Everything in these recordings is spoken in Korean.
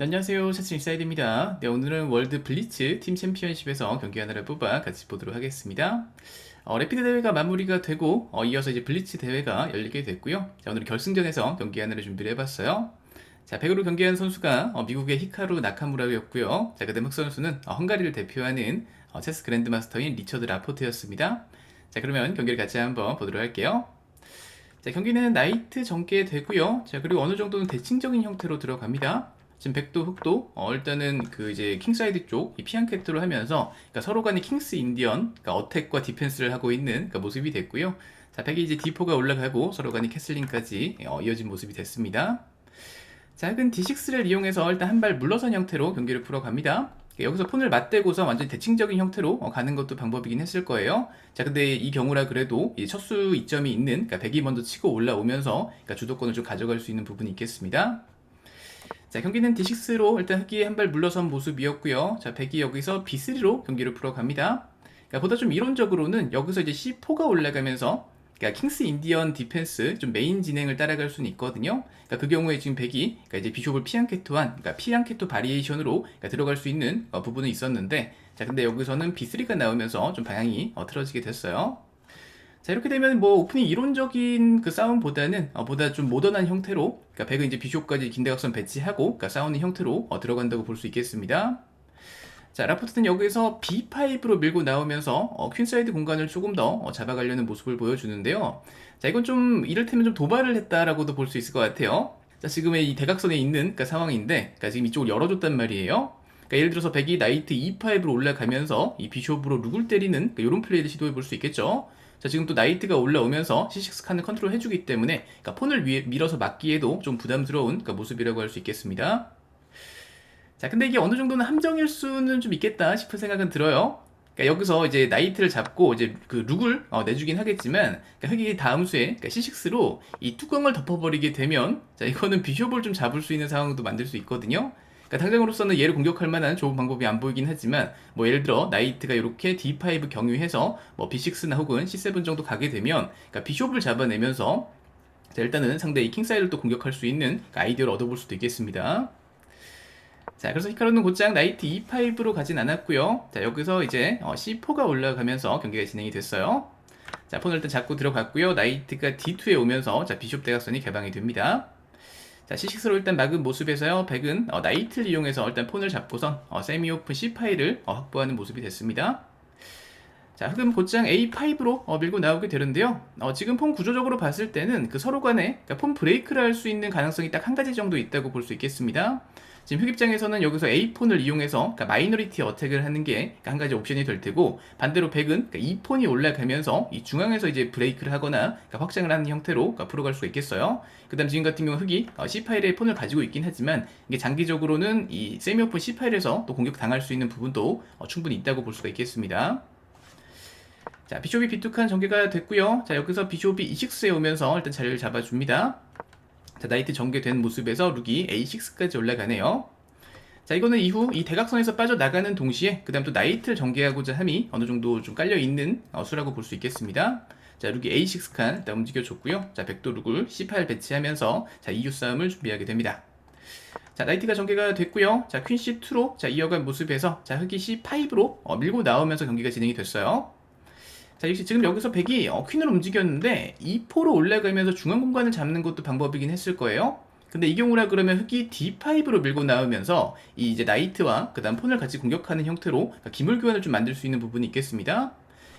네, 안녕하세요. 샤츠 인사이드입니다. 네, 오늘은 월드 블리츠 팀 챔피언십에서 경기 하나를 뽑아 같이 보도록 하겠습니다. 어, 래피드 대회가 마무리가 되고 어, 이어서 이제 블리츠 대회가 열리게 됐고요. 자, 오늘 결승전에서 경기 하나를 준비를 해봤어요. 자, 100으로 경기한 선수가 어, 미국의 히카루 나카무라였고요. 자, 그다음 흑 선수는 어, 헝가리를 대표하는 어, 체스 그랜드마스터인 리처드 라포트였습니다. 자, 그러면 경기를 같이 한번 보도록 할게요. 자, 경기는 나이트 전개 되고요. 자, 그리고 어느 정도는 대칭적인 형태로 들어갑니다. 지금 백도 흑도 어, 일단은 그 이제 킹사이드 쪽 이 피안캐트로 하면서 그러니까 서로 간에 킹스 인디언 그러니까 어택과 디펜스를 하고 있는 그러니까 모습이 됐고요. 자, 백이 이제 D4가 올라가고 서로 간에 캐슬링까지 어, 이어진 모습이 됐습니다. 자, 흑은 D6를 이용해서 일단 한 발 물러선 형태로 경기를 풀어갑니다. 그러니까 여기서 폰을 맞대고서 완전 대칭적인 형태로 어, 가는 것도 방법이긴 했을 거예요. 자, 근데 이 경우라 그래도 이 첫수 이점이 있는, 그러니까 백이 먼저 치고 올라오면서 그러니까 주도권을 좀 가져갈 수 있는 부분이 있겠습니다. 자, 경기는 D6로 일단 흑이 한발 물러선 모습이었고요. 자, 백이 여기서 B3로 경기를 풀어갑니다. 그러니까 보다 좀 이론적으로는 여기서 이제 C4가 올라가면서 그러니까 킹스 인디언 디펜스 좀 메인 진행을 따라갈 수는 있거든요. 그러니까 그 경우에 지금 백이 그러니까 이제 비숍을 피안케토한 그러니까 피안케토 바리에이션으로 그러니까 들어갈 수 있는 어, 부분은 있었는데 자 근데 여기서는 B3가 나오면서 좀 방향이 어, 틀어지게 됐어요. 자 이렇게 되면 뭐 오프닝 이론적인 그 싸움보다는 어, 보다 좀 모던한 형태로 그러니까 백은 이제 비숍까지 긴대각선 배치하고 그러니까 싸우는 형태로 어, 들어간다고 볼 수 있겠습니다. 자 라포트는 여기서 B5로 밀고 나오면서 어, 퀸사이드 공간을 조금 더 어, 잡아가려는 모습을 보여주는데요. 자 이건 좀 이를테면 좀 도발을 했다라고도 볼 수 있을 것 같아요. 자 지금의 이 대각선에 있는 그러니까 상황인데 그러니까 지금 이쪽을 열어줬단 말이에요. 그러니까 예를 들어서 백이 나이트 E5로 올라가면서 이 비숍으로 룩을 때리는 그러니까 이런 플레이를 시도해 볼 수 있겠죠. 자 지금 또 나이트가 올라오면서 C6 칸을 컨트롤 해주기 때문에 그러니까 폰을 위에 밀어서 막기에도 좀 부담스러운 그러니까 모습이라고 할 수 있겠습니다. 자 근데 이게 어느 정도는 함정일 수는 좀 있겠다 싶은 생각은 들어요. 그러니까 여기서 이제 나이트를 잡고 이제 그 룩을 어, 내주긴 하겠지만 그러니까 흑이 다음 수에 그러니까 C6로 이 뚜껑을 덮어버리게 되면 자 이거는 비숍을 좀 잡을 수 있는 상황도 만들 수 있거든요. 그러니까 당장으로서는 얘를 공격할 만한 좋은 방법이 안 보이긴 하지만 뭐 예를 들어 나이트가 이렇게 D5 경유해서 뭐 B6나 혹은 C7 정도 가게 되면 그러니까 비숍을 잡아내면서 자 일단은 상대의 킹사이드를 또 공격할 수 있는 그 아이디어를 얻어볼 수도 있겠습니다. 자, 그래서 히카루는 곧장 나이트 E5로 가진 않았고요. 자, 여기서 이제 어, C4가 올라가면서 경기가 진행이 됐어요. 자, 폰을 일단 잡고 들어갔고요. 나이트가 D2에 오면서 자, 비숍 대각선이 개방이 됩니다. 자, C6로 일단 막은 모습에서요. 백은 어, 나이트를 이용해서 일단 폰을 잡고선 어, 세미 오픈 C5를 어, 확보하는 모습이 됐습니다. 자, 흑은 곧장 A5로 어, 밀고 나오게 되는데요. 어, 지금 폰 구조적으로 봤을 때는 그 서로 간에 그러니까 폰 브레이크를 할 수 있는 가능성이 딱 한 가지 정도 있다고 볼 수 있겠습니다. 지금 흑 입장에서는 여기서 A폰을 이용해서 그러니까 마이너리티 어택을 하는 게 한 가지 옵션이 될 테고 반대로 백은 그러니까 E폰이 올라가면서 이 중앙에서 이제 브레이크를 하거나 그러니까 확장을 하는 형태로 그러니까 풀어갈 수가 있겠어요. 그다음 지금 같은 경우 흑이 어, C 파일에 폰을 가지고 있긴 하지만 이게 장기적으로는 이 세미오픈 C 파일에서 또 공격 당할 수 있는 부분도 어, 충분히 있다고 볼 수가 있겠습니다. 자, 비숍이 비뚝한 전개가 됐고요. 자, 여기서 비숍이 E6에 오면서 일단 자리를 잡아줍니다. 자, 나이트 전개된 모습에서 룩이 A6까지 올라가네요. 자, 이거는 이후 이 대각선에서 빠져나가는 동시에 그 다음 또 나이트를 전개하고자 함이 어느 정도 좀 깔려있는 어, 수라고 볼 수 있겠습니다. 자, 룩이 A6 칸 일단 움직여줬고요. 자, 백도 룩을 C8 배치하면서 자, EU 싸움을 준비하게 됩니다. 자, 나이트가 전개가 됐고요. 자, 퀸 C2로 자, 이어간 모습에서 자, 흑이 C5로 어, 밀고 나오면서 경기가 진행이 됐어요. 자, 역시 지금 여기서 백이 어, 퀸을 움직였는데 2포로 올라가면서 중앙 공간을 잡는 것도 방법이긴 했을 거예요. 근데 이 경우라 그러면 흑이 D5로 밀고 나오면서 이 이제 나이트와 그다음 폰을 같이 공격하는 형태로 그러니까 기물 교환을 좀 만들 수 있는 부분이 있겠습니다.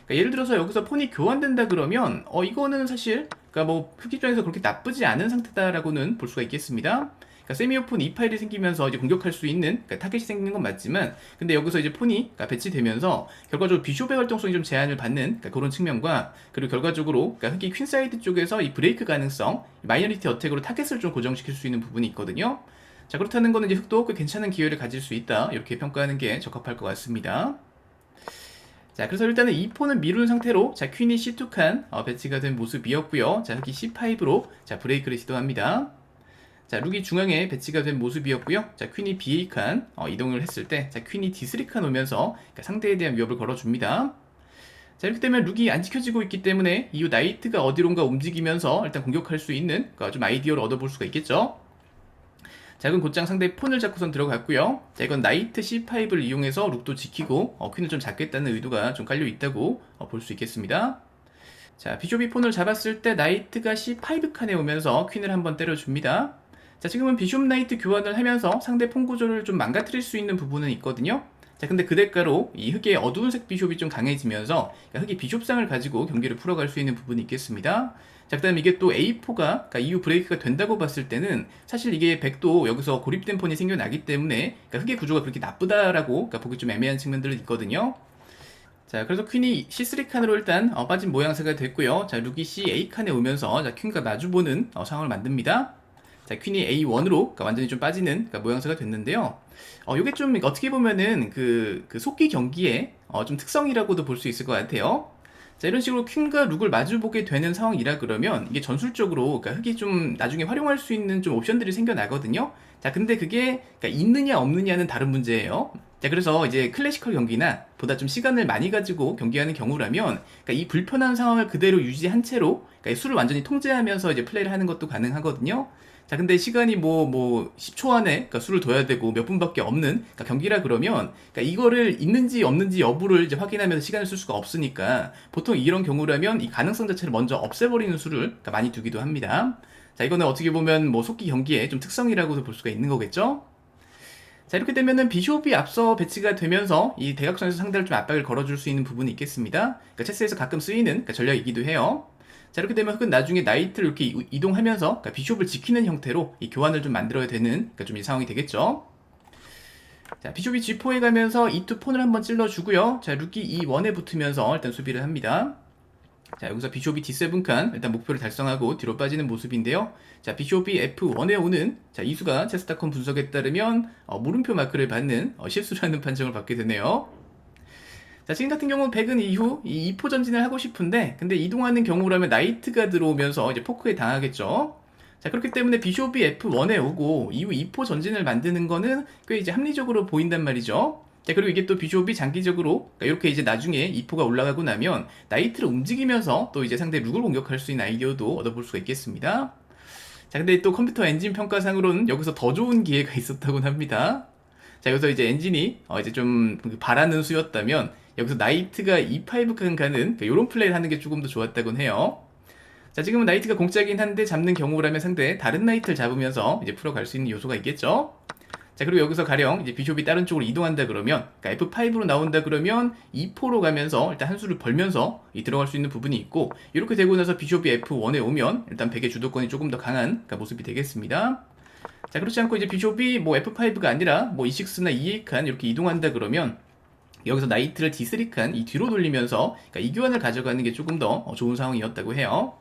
그러니까 예를 들어서 여기서 폰이 교환된다 그러면 어 이거는 사실 그러니까 뭐 흑 입장에서 그렇게 나쁘지 않은 상태다라고는 볼 수가 있겠습니다. 그러니까 세미오픈 2파일이 생기면서 이제 공격할 수 있는 그러니까 타겟이 생기는 건 맞지만 근데 여기서 이제 폰이 그러니까 배치되면서 결과적으로 비숍의 활동성이 좀 제한을 받는 그러니까 그런 측면과 그리고 결과적으로 그러니까 흑이 퀸 사이드 쪽에서 이 브레이크 가능성 마이너리티 어택으로 타겟을 좀 고정시킬 수 있는 부분이 있거든요. 자 그렇다는 거는 이제 흑도 꽤 괜찮은 기회를 가질 수 있다 이렇게 평가하는 게 적합할 것 같습니다. 자 그래서 일단은 이 폰은 미룬 상태로 자 퀸이 C2 칸 어, 배치가 된 모습이었고요. 자 흑이 C5로 자 브레이크를 시도합니다. 자, 룩이 중앙에 배치가 된 모습이었고요. 자, 퀸이 B8 칸 어, 이동을 했을 때, 자, 퀸이 D3 칸 오면서 그러니까 상대에 대한 위협을 걸어줍니다. 자, 이렇게 되면 룩이 안 지켜지고 있기 때문에 이후 나이트가 어디론가 움직이면서 일단 공격할 수 있는 그러니까 좀 아이디어를 얻어볼 수가 있겠죠. 자, 이건 곧장 상대 폰을 잡고선 들어갔고요. 자, 이건 나이트 C5를 이용해서 룩도 지키고 어, 퀸을 좀 잡겠다는 의도가 좀 깔려 있다고 어, 볼 수 있겠습니다. 자, 비숍이 폰을 잡았을 때 나이트가 C5 칸에 오면서 퀸을 한번 때려줍니다. 자, 지금은 비숍 나이트 교환을 하면서 상대 폰 구조를 좀 망가뜨릴 수 있는 부분은 있거든요. 자, 근데 그 대가로 이 흑의 어두운 색 비숍이 좀 강해지면서 그러니까 흑이 비숍상을 가지고 경기를 풀어갈 수 있는 부분이 있겠습니다. 자, 그 다음 이게 또 A4가, 그러니까 이후 브레이크가 된다고 봤을 때는 사실 이게 100도 여기서 고립된 폰이 생겨나기 때문에 그러니까 흑의 구조가 그렇게 나쁘다라고 그러니까 보기 좀 애매한 측면들은 있거든요. 자, 그래서 퀸이 C3 칸으로 일단 어, 빠진 모양새가 됐고요. 자, 룩이 C8 칸에 오면서 자, 퀸과 마주보는 어, 상황을 만듭니다. 자, 퀸이 A1으로 그러니까 완전히 좀 빠지는 그러니까 모양새가 됐는데요. 어, 요게 좀 어떻게 보면은 그, 그 속기 경기의 어, 좀 특성이라고도 볼 수 있을 것 같아요. 자, 이런 식으로 퀸과 룩을 마주보게 되는 상황이라 그러면 이게 전술적으로 그러니까 흑이 좀 나중에 활용할 수 있는 좀 옵션들이 생겨나거든요. 자, 근데 그게 그러니까 있느냐 없느냐는 다른 문제예요. 자, 그래서 이제 클래시컬 경기나 보다 좀 시간을 많이 가지고 경기하는 경우라면 그러니까 이 불편한 상황을 그대로 유지한 채로 그러니까 수를 완전히 통제하면서 이제 플레이를 하는 것도 가능하거든요. 자, 근데 시간이 뭐, 뭐, 10초 안에, 그러니까 수를 둬야 되고 몇 분밖에 없는, 그러니까 경기라 그러면, 그러니까 이거를 있는지 없는지 여부를 이제 확인하면서 시간을 쓸 수가 없으니까, 보통 이런 경우라면 이 가능성 자체를 먼저 없애버리는 수를 그러니까 많이 두기도 합니다. 자, 이거는 어떻게 보면 뭐 속기 경기의 좀 특성이라고도 볼 수가 있는 거겠죠? 자, 이렇게 되면은 비숍이 앞서 배치가 되면서 이 대각선에서 상대를 좀 압박을 걸어줄 수 있는 부분이 있겠습니다. 그러니까 체스에서 가끔 쓰이는 그러니까 전략이기도 해요. 자 이렇게 되면 흑은 나중에 나이트를 이렇게 이- 이동하면서 그러니까 비숍을 지키는 형태로 이 교환을 좀 만들어야 되는 그러니까 좀 이 상황이 되겠죠. 자 비숍이 G4에 가면서 E2 폰을 한번 찔러주고요. 자 룩이 E1에 붙으면서 일단 수비를 합니다. 자 여기서 비숍이 D7 칸 일단 목표를 달성하고 뒤로 빠지는 모습인데요. 자 비숍이 F1에 오는 자 이수가 체스타콘 분석에 따르면 어, 물음표 마크를 받는 어, 실수라는 판정을 받게 되네요. 자, 지금 같은 경우는 백은 이후 이 2포 전진을 하고 싶은데 근데 이동하는 경우라면 나이트가 들어오면서 이제 포크에 당하겠죠. 자, 그렇기 때문에 비숍이 F1에 오고 이후 2포 전진을 만드는 거는 꽤 이제 합리적으로 보인단 말이죠. 자, 그리고 이게 또 비숍이 장기적으로 그러니까 이렇게 이제 나중에 2포가 올라가고 나면 나이트를 움직이면서 또 이제 상대 룩을 공격할 수 있는 아이디어도 얻어볼 수가 있겠습니다. 자, 근데 또 컴퓨터 엔진 평가상으로는 여기서 더 좋은 기회가 있었다고 합니다. 자, 여기서 이제 엔진이 어, 이제 좀 바라는 수였다면 여기서 나이트가 E5 칸 가는 이런 플레이를 하는 게 조금 더 좋았다곤 해요. 자, 지금은 나이트가 공짜긴 한데 잡는 경우라면 상대 다른 나이트를 잡으면서 이제 풀어갈 수 있는 요소가 있겠죠. 자, 그리고 여기서 가령 이제 비숍이 다른 쪽으로 이동한다 그러면 그러니까 F5로 나온다 그러면 E4로 가면서 일단 한 수를 벌면서 이 들어갈 수 있는 부분이 있고 이렇게 되고 나서 비숍이 F1에 오면 일단 백의 주도권이 조금 더 강한 그러니까 모습이 되겠습니다. 자, 그렇지 않고 이제 비숍이 뭐 F5가 아니라 뭐 E6나 E8 칸 이렇게 이동한다 그러면 여기서 나이트를 D3 칸 이 뒤로 돌리면서 그러니까 이 교환을 가져가는 게 조금 더 어, 좋은 상황이었다고 해요.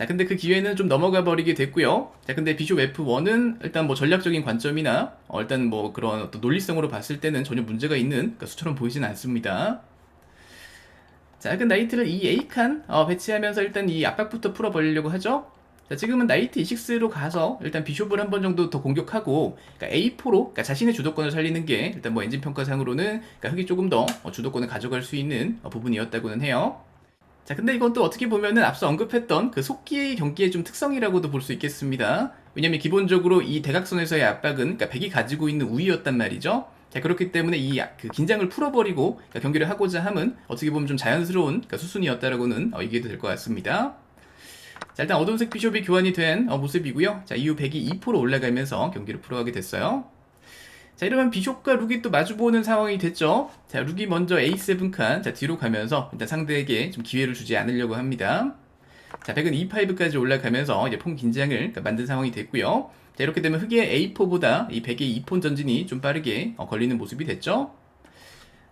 자, 근데 그 기회는 좀 넘어가 버리게 됐고요. 자, 근데 비숍 F1은 일단 뭐 전략적인 관점이나 어, 일단 뭐 그런 어떤 논리성으로 봤을 때는 전혀 문제가 있는 그러니까 수처럼 보이진 않습니다. 자, 그 나이트를 이 A칸 어, 배치하면서 일단 이 압박부터 풀어버리려고 하죠. 자, 지금은 나이트 E6로 가서 일단 비숍을 한 번 정도 더 공격하고 그러니까 A4로 그러니까 자신의 주도권을 살리는 게 일단 뭐 엔진 평가상으로는 그러니까 흑이 조금 더 어, 주도권을 가져갈 수 있는 어, 부분이었다고는 해요. 자, 근데 이건 또 어떻게 보면은 앞서 언급했던 그 속기의 경기의 좀 특성이라고도 볼 수 있겠습니다. 왜냐면 기본적으로 이 대각선에서의 압박은 그러니까 백이 가지고 있는 우위였단 말이죠. 자, 그렇기 때문에 이 그 긴장을 풀어버리고 그러니까 경기를 하고자 함은 어떻게 보면 좀 자연스러운 그러니까 수순이었다라고는 어, 얘기해도 될 것 같습니다. 자, 일단 어둠색 비숍이 교환이 된 어, 모습이고요. 자, 이후 백이 2포로 올라가면서 경기를 풀어가게 됐어요. 자, 이러면 비숍과 룩이 또 마주보는 상황이 됐죠. 자, 룩이 먼저 A7 칸, 자, 뒤로 가면서 일단 상대에게 좀 기회를 주지 않으려고 합니다. 자, 백은 E5까지 올라가면서 이제 폰 긴장을 그러니까 만든 상황이 됐고요. 자, 이렇게 되면 흑의 A4보다 이 백의 2폰 전진이 좀 빠르게 어, 걸리는 모습이 됐죠.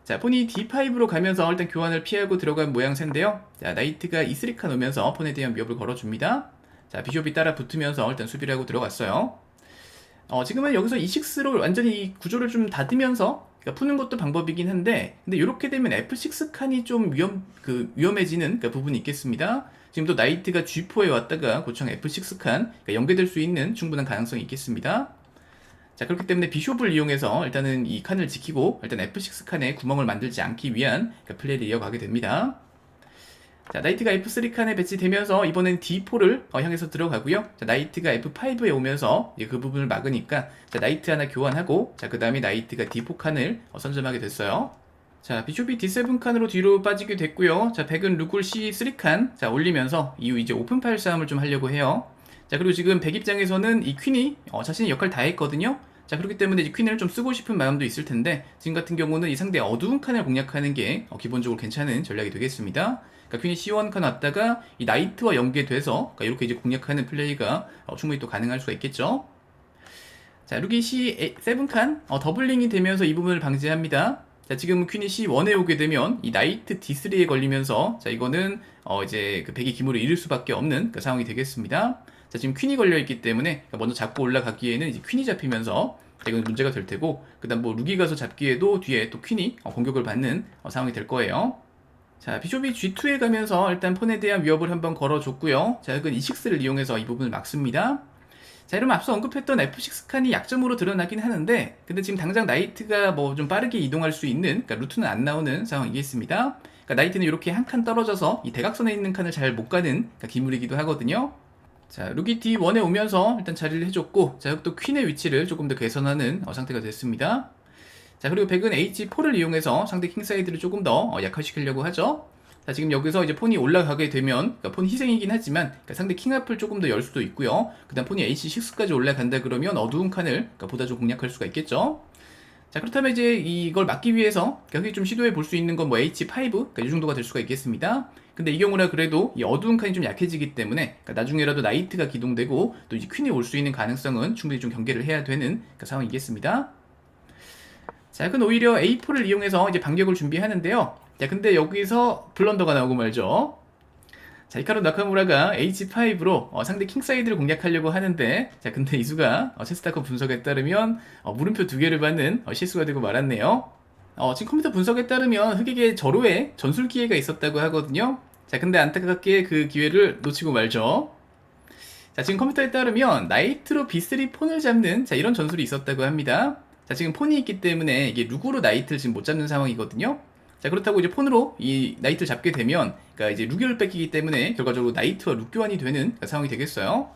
자, 폰이 D5로 가면서 일단 교환을 피하고 들어간 모양새인데요. 자, 나이트가 E3 칸 오면서 폰에 대한 위협을 걸어줍니다. 자, 비숍이 따라 붙으면서 일단 수비를 하고 들어갔어요. 어, 지금은 여기서 E6로 완전히 이 구조를 좀 닫으면서 그러니까 푸는 것도 방법이긴 한데, 근데 이렇게 되면 F6 칸이 좀 위험, 그, 위험해지는 그 부분이 있겠습니다. 지금도 나이트가 G4에 왔다가 고청 F6 칸, 그러니까 연계될 수 있는 충분한 가능성이 있겠습니다. 자, 그렇기 때문에 비숍을 이용해서 일단은 이 칸을 지키고, 일단 F6 칸에 구멍을 만들지 않기 위한 그러니까 플레이를 이어가게 됩니다. 자, 나이트가 F3 칸에 배치되면서 이번엔 D4를 어, 향해서 들어가고요. 자, 나이트가 F5에 오면서 이제 그 부분을 막으니까 자, 나이트 하나 교환하고 자, 그 다음에 나이트가 D4 칸을 어, 선점하게 됐어요. 자, 비숍이 D7 칸으로 뒤로 빠지게 됐고요. 자, 백은 루굴 C3 칸 자, 올리면서 이후 이제 오픈 파일 싸움을 좀 하려고 해요. 자, 그리고 지금 백 입장에서는 이 퀸이 어, 자신의 역할 다 했거든요. 자, 그렇기 때문에 이제 퀸을 좀 쓰고 싶은 마음도 있을 텐데 지금 같은 경우는 이 상대 어두운 칸을 공략하는 게 어, 기본적으로 괜찮은 전략이 되겠습니다. 그러니까 퀸이 C1 칸 왔다가 이 나이트와 연계돼서 그러니까 이렇게 이제 공략하는 플레이가 어, 충분히 또 가능할 수가 있겠죠. 자, 룩이 C7 칸 어, 더블링이 되면서 이 부분을 방지합니다. 자, 지금 퀸이 C1에 오게 되면 이 나이트 D3에 걸리면서 자, 이거는 어, 이제 그 백의 기물을 잃을 수밖에 없는 그 상황이 되겠습니다. 자, 지금 퀸이 걸려 있기 때문에 그러니까 먼저 잡고 올라가기에는 이제 퀸이 잡히면서 자, 이건 문제가 될 테고 그다음 뭐 룩이 가서 잡기에도 뒤에 또 퀸이 어, 공격을 받는 어, 상황이 될 거예요. 자, 비숍이 G2에 가면서 일단 폰에 대한 위협을 한번 걸어줬고요. 자, 여기는 E6를 이용해서 이 부분을 막습니다. 자, 이러면 앞서 언급했던 F6 칸이 약점으로 드러나긴 하는데, 근데 지금 당장 나이트가 뭐 좀 빠르게 이동할 수 있는, 그러니까 루트는 안 나오는 상황이겠습니다. 그러니까 나이트는 이렇게 한 칸 떨어져서 이 대각선에 있는 칸을 잘 못 가는 그러니까 기물이기도 하거든요. 자, 룩이 D1에 오면서 일단 자리를 해줬고, 자, 여기 또 퀸의 위치를 조금 더 개선하는 어, 상태가 됐습니다. 자, 그리고 백은 H4를 이용해서 상대 킹사이드를 조금 더 어, 약화시키려고 하죠. 자, 지금 여기서 이제 폰이 올라가게 되면, 그러니까 폰 희생이긴 하지만, 그러니까 상대 킹앞을 조금 더 열 수도 있고요. 그 다음 폰이 H6까지 올라간다 그러면 어두운 칸을 그러니까 보다 좀 공략할 수가 있겠죠. 자, 그렇다면 이제 이걸 막기 위해서 여기 좀 시도해 볼 수 있는 건 뭐 H5, 그러니까 이 정도가 될 수가 있겠습니다. 근데 이 경우라 그래도 이 어두운 칸이 좀 약해지기 때문에 그러니까 나중에라도 나이트가 기동되고 또 이제 퀸이 올 수 있는 가능성은 충분히 좀 경계를 해야 되는 그러니까 상황이겠습니다. 자, 그건 오히려 A4를 이용해서 이제 반격을 준비하는데요. 자, 근데 여기서 블런더가 나오고 말죠. 자, 이카로 나카무라가 H5로 어, 상대 킹사이드를 공략하려고 하는데, 자, 근데 이수가 어, 체스타커 분석에 따르면 어, 물음표 두 개를 받는 어, 실수가 되고 말았네요. 어, 지금 컴퓨터 분석에 따르면 흑에게 절호의 전술 기회가 있었다고 하거든요. 자, 근데 안타깝게 그 기회를 놓치고 말죠. 자, 지금 컴퓨터에 따르면 나이트로 B3 폰을 잡는 자, 이런 전술이 있었다고 합니다. 자, 지금 폰이 있기 때문에 이게 룩으로 나이트를 지금 못 잡는 상황이거든요. 자, 그렇다고 이제 폰으로 이 나이트를 잡게 되면, 그러니까 이제 룩을 뺏기기 때문에 결과적으로 나이트와 룩 교환이 되는 그 상황이 되겠어요.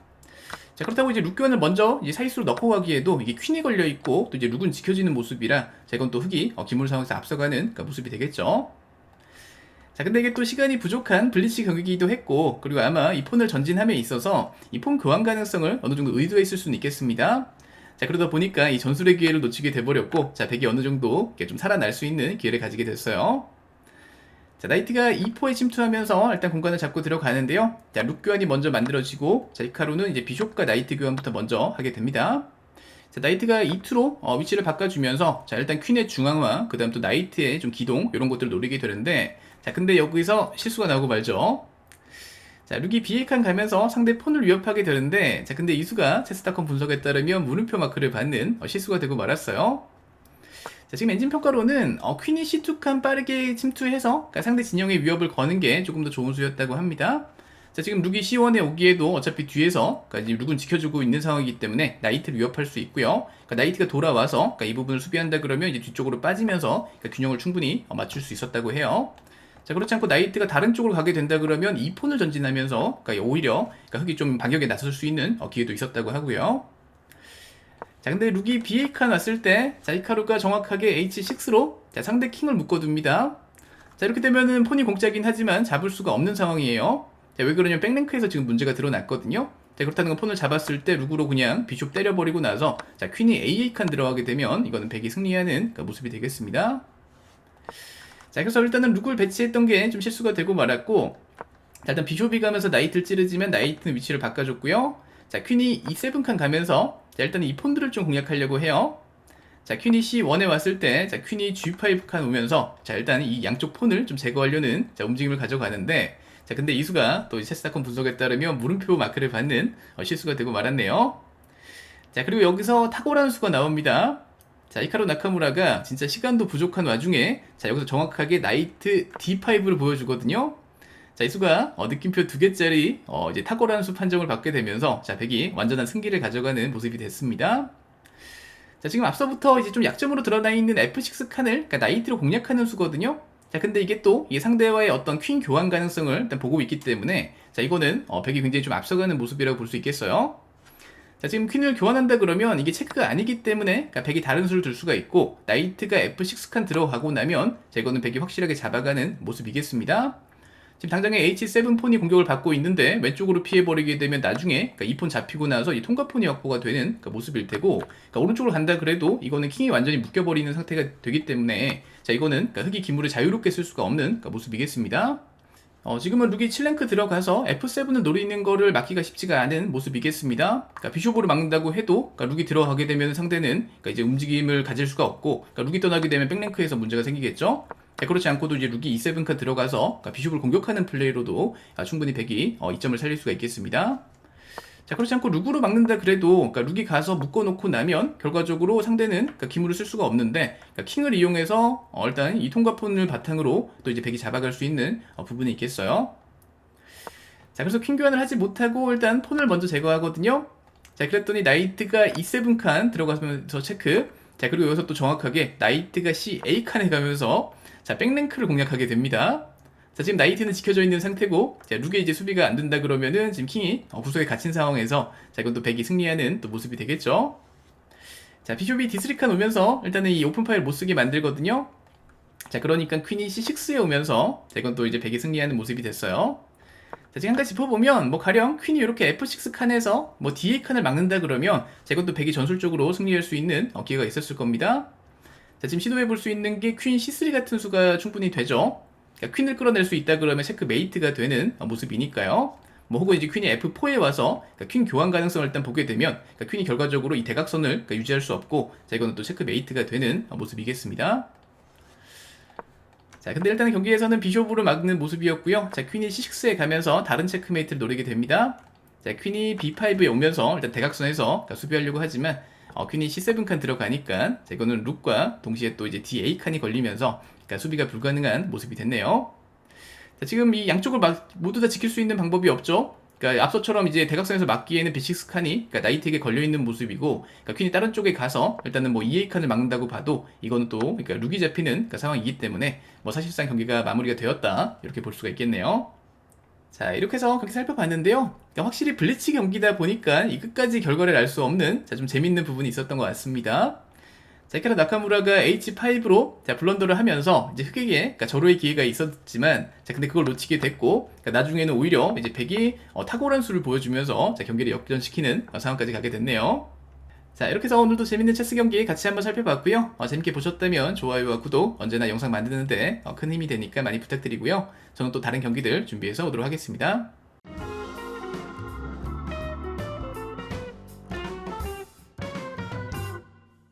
자, 그렇다고 이제 룩 교환을 먼저 이제 사이스로 넣고 가기에도 이게 퀸이 걸려 있고 또 이제 룩은 지켜지는 모습이라 자, 이건 또 흑이 어, 기물 상황에서 앞서가는 그 모습이 되겠죠. 자, 근데 이게 또 시간이 부족한 블리치 경기이기도 했고, 그리고 아마 이 폰을 전진함에 있어서 이 폰 교환 가능성을 어느 정도 의도했을 수는 있겠습니다. 자, 그러다 보니까 이 전술의 기회를 놓치게 돼버렸고, 자, 백이 어느 정도 좀 살아날 수 있는 기회를 가지게 됐어요. 자, 나이트가 2포에 침투하면서 일단 공간을 잡고 들어가는데요. 자, 룩 교환이 먼저 만들어지고, 자, 이카루는 이제 비숍과 나이트 교환부터 먼저 하게 됩니다. 자, 나이트가 2투로 어, 위치를 바꿔주면서, 자, 일단 퀸의 중앙화, 그 다음 또 나이트의 좀 기동, 이런 것들을 노리게 되는데, 자, 근데 여기서 실수가 나오고 말죠. 자, 룩이 비핵한 가면서 상대 폰을 위협하게 되는데, 자, 근데 이수가 체스타컴 분석에 따르면 물음표 마크를 받는 어, 실수가 되고 말았어요. 자, 지금 엔진 평가로는 어, 퀸이 C2칸 빠르게 침투해서 그러니까 상대 진영에 위협을 거는 게 조금 더 좋은 수였다고 합니다. 자, 지금 룩이 C1에 오기에도 어차피 뒤에서 그러니까 룩은 지켜주고 있는 상황이기 때문에 나이트를 위협할 수 있고요. 그러니까 나이트가 돌아와서 그러니까 이 부분을 수비한다 그러면 이제 뒤쪽으로 빠지면서 그러니까 균형을 충분히 어, 맞출 수 있었다고 해요. 자, 그렇지 않고 나이트가 다른 쪽으로 가게 된다 그러면 이 폰을 전진하면서 그러니까 오히려 그러니까 흑이 좀 반격에 나설 수 있는 어, 기회도 있었다고 하고요. 자, 근데 룩이 비에이카 났을 때, 자, 이카루가 정확하게 H6로 자, 상대 킹을 묶어둡니다. 자, 이렇게 되면은 폰이 공짜긴 하지만 잡을 수가 없는 상황이에요. 자, 왜 그러냐면 백랭크에서 지금 문제가 드러났거든요. 자, 그렇다는 건 폰을 잡았을 때 룩으로 그냥 비숍 때려버리고 나서 자, 퀸이 AA 칸 들어가게 되면 이거는 백이 승리하는 그 모습이 되겠습니다. 자, 그래서 일단은 룩을 배치했던 게 좀 실수가 되고 말았고, 자, 일단 비숍이 가면서 나이트를 찌르지만 나이트는 위치를 바꿔줬고요. 자, 퀸이 E7 칸 가면서 자, 일단 이 폰들을 좀 공략하려고 해요. 자, 퀸이 C1에 왔을 때, 자, 퀸이 G5 칸 오면서, 자, 일단 이 양쪽 폰을 좀 제거하려는, 자, 움직임을 가져가는데, 자, 근데 이수가 또 체스타콘 분석에 따르면 물음표 마크를 받는 어, 실수가 되고 말았네요. 자, 그리고 여기서 탁월한 수가 나옵니다. 자, 이카로 나카무라가 진짜 시간도 부족한 와중에, 자, 여기서 정확하게 나이트 D5를 보여주거든요. 자, 이 수가 어, 느낌표 두 개짜리 어, 이제 탁월한 수 판정을 받게 되면서 자, 백이 완전한 승기를 가져가는 모습이 됐습니다. 자, 지금 앞서부터 이제 좀 약점으로 드러나 있는 F6 칸을 그러니까 나이트로 공략하는 수거든요. 자, 근데 이게 또 이 상대와의 어떤 퀸 교환 가능성을 일단 보고 있기 때문에 자, 이거는 어, 백이 굉장히 좀 앞서가는 모습이라고 볼 수 있겠어요. 자, 지금 퀸을 교환한다 그러면 이게 체크가 아니기 때문에 그러니까 백이 다른 수를 둘 수가 있고 나이트가 F6 칸 들어가고 나면 자, 이거는 백이 확실하게 잡아가는 모습이겠습니다. 지금 당장에 H7 폰이 공격을 받고 있는데 왼쪽으로 피해버리게 되면 나중에 그러니까 이폰 잡히고 나서 이 통과 폰이 확보가 되는 그러니까 모습일 테고 그러니까 오른쪽으로 간다 그래도 이거는 킹이 완전히 묶여버리는 상태가 되기 때문에 자 이거는 그러니까 흑이 기물을 자유롭게 쓸 수가 없는 그러니까 모습이겠습니다. 어, 지금은 룩이 7랭크 들어가서 F7을 노리는 거를 막기가 쉽지가 않은 모습이겠습니다. 그러니까 비숍으로 막는다고 해도 그러니까 룩이 들어가게 되면 상대는 그러니까 이제 움직임을 가질 수가 없고 그러니까 룩이 떠나게 되면 백랭크에서 문제가 생기겠죠. 네, 그렇지 않고도 이제 룩이 E7카 들어가서 그러니까 비숍을 공격하는 플레이로도 아, 충분히 백이 어, 이점을 살릴 수가 있겠습니다. 자 그렇지 않고 룩으로 막는다 그래도 그러니까 룩이 가서 묶어놓고 나면 결과적으로 상대는 그러니까 기물을 쓸 수가 없는데 그러니까 킹을 이용해서 어, 일단 이 통과폰을 바탕으로 또 이제 백이 잡아갈 수 있는 어, 부분이 있겠어요. 자 그래서 킹 교환을 하지 못하고 일단 폰을 먼저 제거하거든요. 자 그랬더니 나이트가 E7 칸 들어가면서 체크. 자 그리고 여기서 또 정확하게 나이트가 C A 칸에 가면서 자 백랭크를 공략하게 됩니다. 자 지금 나이트는 지켜져 있는 상태고 자 룩에 이제 수비가 안 된다 그러면은 지금 킹이 어, 구석에 갇힌 상황에서 자 이건 또 백이 승리하는 또 모습이 되겠죠. 자 비숍이 D3칸 오면서 일단은 이 오픈 파일 못 쓰게 만들거든요. 자 그러니까 퀸이 C6에 오면서 자 이건 또 이제 백이 승리하는 모습이 됐어요. 자, 지금 한 가지 짚어보면, 뭐, 가령, 퀸이 이렇게 F6 칸에서, 뭐, DA 칸을 막는다 그러면, 자, 이것도 백이 전술적으로 승리할 수 있는 어, 기회가 있었을 겁니다. 자, 지금 시도해 볼 수 있는 게 퀸 C3 같은 수가 충분히 되죠. 그러니까 퀸을 끌어낼 수 있다 그러면 체크 메이트가 되는 어, 모습이니까요. 뭐, 혹은 이제 퀸이 F4에 와서, 그러니까 퀸 교환 가능성을 일단 보게 되면, 그러니까 퀸이 결과적으로 이 대각선을 그러니까 유지할 수 없고, 자, 이거는 또 체크 메이트가 되는 어, 모습이겠습니다. 자, 근데 일단은 경기에서는 비숍으로 막는 모습이었고요. 자, 퀸이 C6에 가면서 다른 체크메이트를 노리게 됩니다. 자, 퀸이 B5에 오면서 일단 대각선에서 그러니까 수비하려고 하지만 어, 퀸이 C7 칸 들어가니까 자, 이거는 룩과 동시에 또 이제 DA 칸이 걸리면서 그러니까 수비가 불가능한 모습이 됐네요. 자, 지금 이 양쪽을 막, 모두 다 지킬 수 있는 방법이 없죠. 그러니까 앞서처럼 이제 대각선에서 막기에는 B6 칸이 그러니까 나이트에게 걸려 있는 모습이고 그러니까 퀸이 다른 쪽에 가서 일단은 뭐 EA 칸을 막는다고 봐도 이거는 또 그러니까 룩이 잡히는 그러니까 상황이기 때문에 뭐 사실상 경기가 마무리가 되었다 이렇게 볼 수가 있겠네요. 자 이렇게 해서 경기 살펴봤는데요. 그러니까 확실히 블리치 경기다 보니까 이 끝까지 결과를 알 수 없는 자 좀 재밌는 부분이 있었던 것 같습니다. 자, 이케라 나카무라가 H5로 자, 블런더를 하면서 이제 흑에게 그러니까 절호의 기회가 있었지만 자, 근데 그걸 놓치게 됐고 그러니까 나중에는 오히려 이제 백이 어, 탁월한 수를 보여주면서 자, 경기를 역전시키는 어, 상황까지 가게 됐네요. 자, 이렇게 해서 오늘도 재밌는 체스 경기 같이 한번 살펴봤고요. 어, 재밌게 보셨다면 좋아요와 구독 언제나 영상 만드는데 어, 큰 힘이 되니까 많이 부탁드리고요. 저는 또 다른 경기들 준비해서 오도록 하겠습니다.